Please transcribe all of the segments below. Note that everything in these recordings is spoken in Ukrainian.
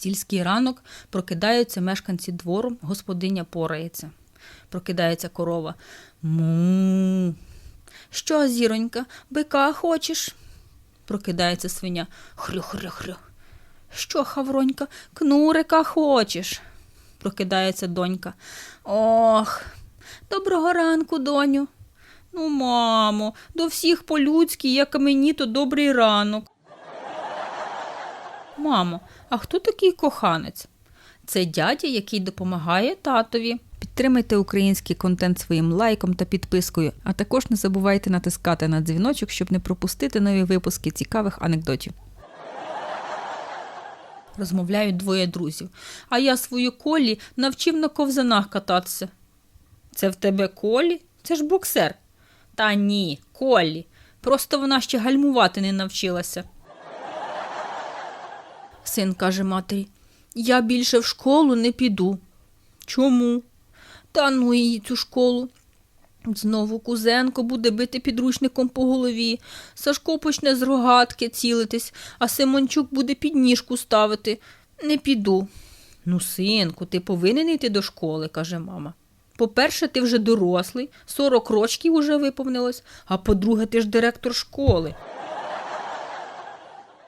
Сільський ранок прокидаються мешканці двору, господиня порається. Прокидається корова. Му. Що, зіронька, бика хочеш? Прокидається свиня. Хрю-хрю-хрю. Що, хавронька, кнурика хочеш? Прокидається донька. Ох, доброго ранку, доню. Ну, мамо, до всіх по-людськи, як мені, то добрий ранок. Мамо, а хто такий коханець? Це дядя, який допомагає татові. Підтримайте український контент своїм лайком та підпискою, а також не забувайте натискати на дзвіночок, щоб не пропустити нові випуски цікавих анекдотів. Розмовляють двоє друзів. А я свою колі навчив на ковзанах кататися. Це в тебе колі? Це ж боксер. Та ні, колі. Просто вона ще гальмувати не навчилася. Син каже матері, я більше в школу не піду. Чому? Та ну її цю школу. Знову кузенко буде бити підручником по голові, Сашко почне з рогатки цілитись, а Симончук буде підніжку ставити. Не піду. Ну, синку, ти повинен йти до школи, каже мама. По-перше, ти вже дорослий, 40 рочків уже виповнилось, а по-друге, ти ж директор школи.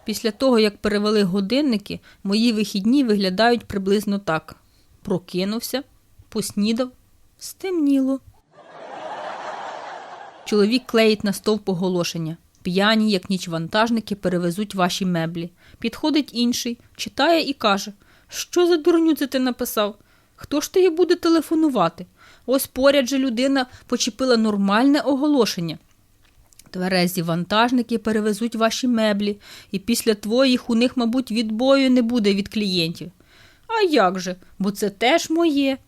Після того, як перевели годинники, мої вихідні виглядають приблизно так: прокинувся, поснідав, стемніло. Чоловік клеїть на стовп оголошення. П'яні, як ніч вантажники, перевезуть ваші меблі. Підходить інший, читає і каже: Що за дурню це ти написав? Хто ж тобі буде телефонувати? Ось поряд же людина почепила нормальне оголошення. Тверезі вантажники перевезуть ваші меблі, і після твоїх у них, мабуть, відбою не буде від клієнтів. А як же? Бо це теж моє.